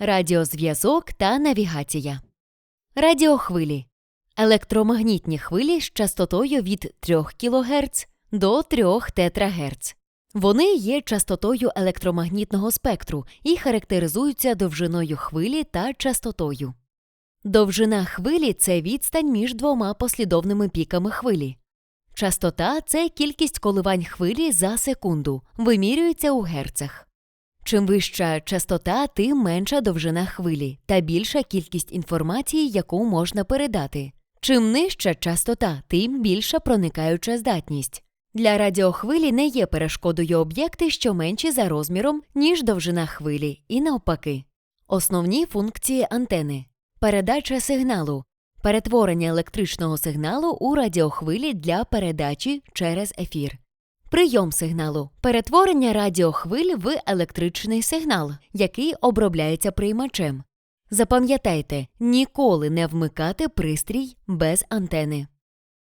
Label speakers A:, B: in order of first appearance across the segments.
A: Радіозв'язок та навігація. Радіохвилі. Електромагнітні хвилі з частотою від 3 кГц до 3 тетрагерц. Вони є частотою електромагнітного спектру і характеризуються довжиною хвилі та частотою. Довжина хвилі це відстань між двома послідовними піками хвилі. Частота це кількість коливань хвилі за секунду, вимірюється у герцах. Чим вища частота, тим менша довжина хвилі та більша кількість інформації, яку можна передати. Чим нижча частота, тим більша проникаюча здатність. Для радіохвилі не є перешкодою об'єкти, що менші за розміром, ніж довжина хвилі, і навпаки. Основні функції антени передача сигналу, перетворення електричного сигналу у радіохвилі для передачі через ефір. Прийом сигналу перетворення радіохвиль в електричний сигнал, який обробляється приймачем. Запам'ятайте, ніколи не вмикати пристрій без антени.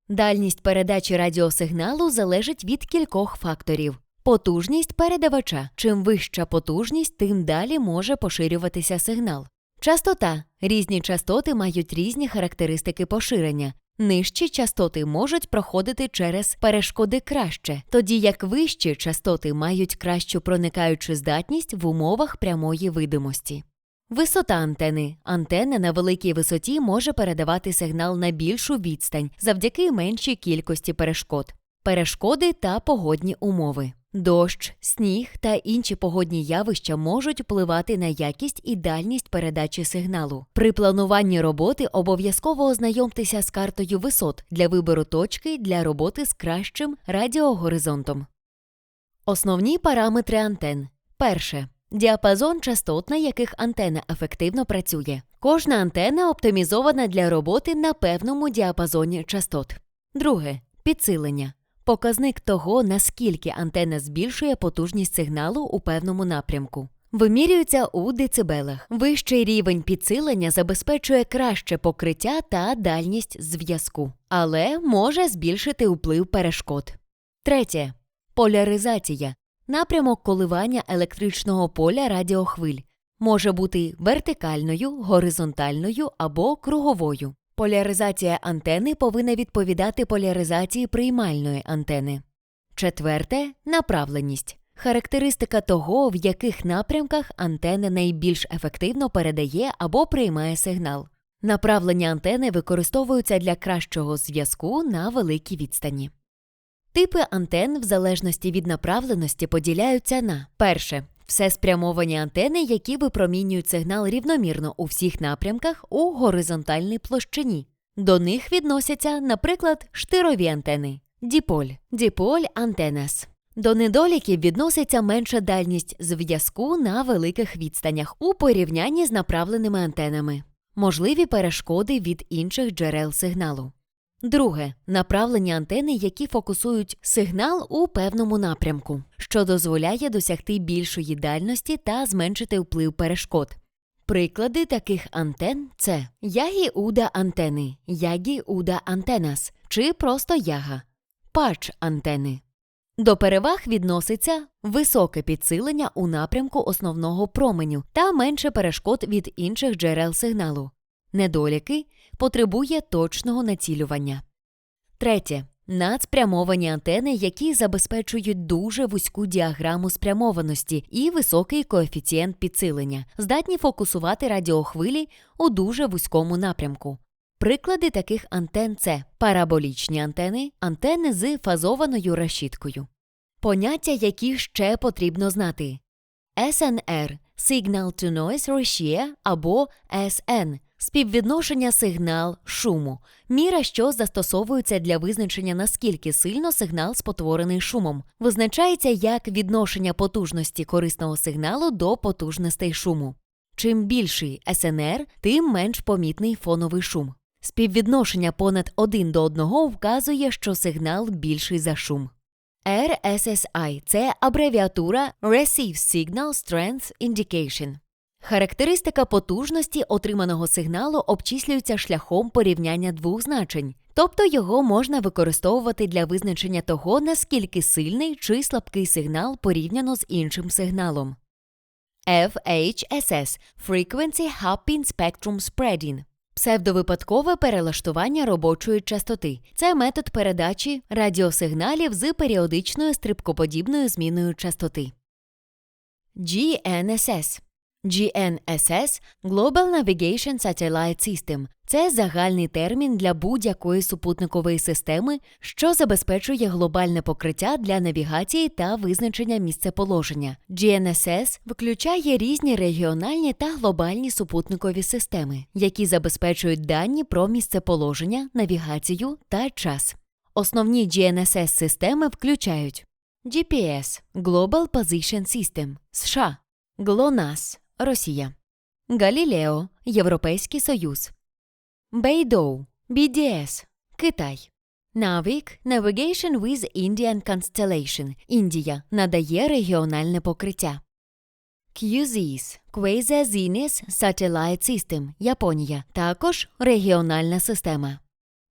A: Дальність передачі радіосигналу залежить від кількох факторів. Потужність передавача. Чим вища потужність, тим далі може поширюватися сигнал. Частота. Різні частоти мають різні характеристики поширення. Нижчі частоти можуть проходити через перешкоди краще, тоді як вищі частоти мають кращу проникаючу здатність в умовах прямої видимості. Висота антени. Антенна на великій висоті може передавати сигнал на більшу відстань завдяки меншій кількості перешкод. Перешкоди та погодні умови. Дощ, сніг та інші погодні явища можуть впливати на якість і дальність передачі сигналу. При плануванні роботи обов'язково ознайомтеся з картою висот для вибору точки для роботи з кращим радіогоризонтом. Основні параметри антен. Перше. Діапазон частот, на яких антена ефективно працює. Кожна антенна оптимізована для роботи на певному діапазоні частот. Друге підсилення показник того, наскільки антенна збільшує потужність сигналу у певному напрямку. Вимірюється у децибелах. Вищий рівень підсилення забезпечує краще покриття та дальність зв'язку, але може збільшити вплив перешкод. Третє поляризація напрямок коливання електричного поля радіохвиль може бути вертикальною, горизонтальною або круговою. Поляризація антени повинна відповідати поляризації приймальної антени. Четверте направленість характеристика того, в яких напрямках антена найбільш ефективно передає або приймає сигнал. Направлення антени використовуються для кращого зв'язку на великій відстані. Типи антен в залежності від направленості поділяються на перше все спрямовані антени, які випромінюють сигнал рівномірно у всіх напрямках у горизонтальній площині. До них відносяться, наприклад, штирові антени діполь, діполь антенес. До недоліків відноситься менша дальність зв'язку на великих відстанях у порівнянні з направленими антенами, можливі перешкоди від інших джерел сигналу. Друге направлення антени, які фокусують сигнал у певному напрямку, що дозволяє досягти більшої дальності та зменшити вплив перешкод. Приклади таких антен це Ягі-Уда антени, Ягі-Уда антенас чи просто яга, пач антени. До переваг відноситься високе підсилення у напрямку основного променю та менше перешкод від інших джерел сигналу. Недоліки потребує точного націлювання. Третє. Надспрямовані антени, які забезпечують дуже вузьку діаграму спрямованості і високий коефіцієнт підсилення, здатні фокусувати радіохвилі у дуже вузькому напрямку. Приклади таких антен це параболічні антени, антени з фазованою решіткою. Поняття, які ще потрібно знати SNR Signal to Noise Ratio або SN Співвідношення сигнал шуму міра, що застосовується для визначення наскільки сильно сигнал спотворений шумом, визначається як відношення потужності корисного сигналу до потужностей шуму. Чим більший СНР, тим менш помітний фоновий шум. Співвідношення понад 1 до 1 вказує, що сигнал більший за шум. RSSI – це абревіатура Receive Signal Strength Indication. Характеристика потужності отриманого сигналу обчислюється шляхом порівняння двох значень, тобто його можна використовувати для визначення того, наскільки сильний чи слабкий сигнал порівняно з іншим сигналом. FHSS – Frequency Hopping Spectrum Spreading – псевдовипадкове перелаштування робочої частоти. Це метод передачі радіосигналів з періодичною стрибкоподібною зміною частоти. GNSS GNSS – Global Navigation Satellite System – це загальний термін для будь-якої супутникової системи, що забезпечує глобальне покриття для навігації та визначення місцеположення. GNSS включає різні регіональні та глобальні супутникові системи, які забезпечують дані про місцеположення, навігацію та час. Основні GNSS-системи включають GPS – Global Position System – США, GLONASS – Росія, Галілео – Європейський Союз, Beidou – BDS – Китай, Navig – Navigation with Indian Constellation – Індія надає регіональне покриття. QZIS – Quasi Zenith Satellite System – Японія також регіональна система.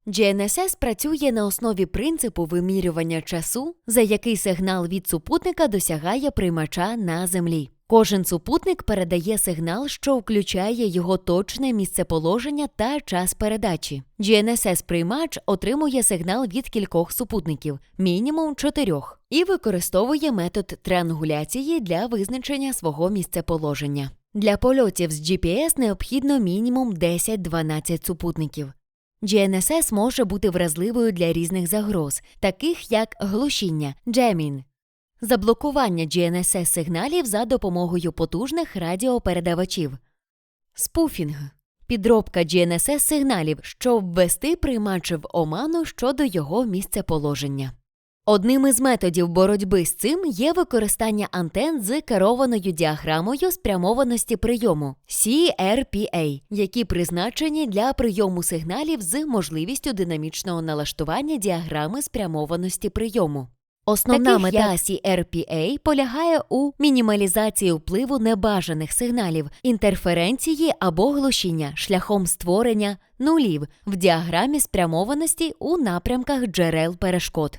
A: GNSS працює на основі принципу вимірювання часу, за який сигнал від супутника досягає приймача на Землі. Кожен супутник передає сигнал, що включає його точне місцеположення та час передачі. GNSS-приймач отримує сигнал від кількох супутників, мінімум чотирьох, і використовує метод триангуляції для визначення свого місцеположення. Для польотів з GPS необхідно мінімум 10-12 супутників. GNSS може бути вразливою для різних загроз, таких як глушіння, джемін, заблокування GNSS-сигналів за допомогою потужних радіопередавачів, спуфінг, підробка GNSS-сигналів, щоб ввести приймач в оману щодо його місцеположення. Одним із методів боротьби з цим є використання антен з керованою діаграмою спрямованості прийому CRPA, які призначені для прийому сигналів з можливістю динамічного налаштування діаграми спрямованості прийому. Основна
B: Таких
A: мета
B: як-
A: CRPA полягає у мінімалізації впливу небажаних сигналів, інтерференції або глушіння шляхом створення нулів в діаграмі спрямованості у напрямках джерел перешкод.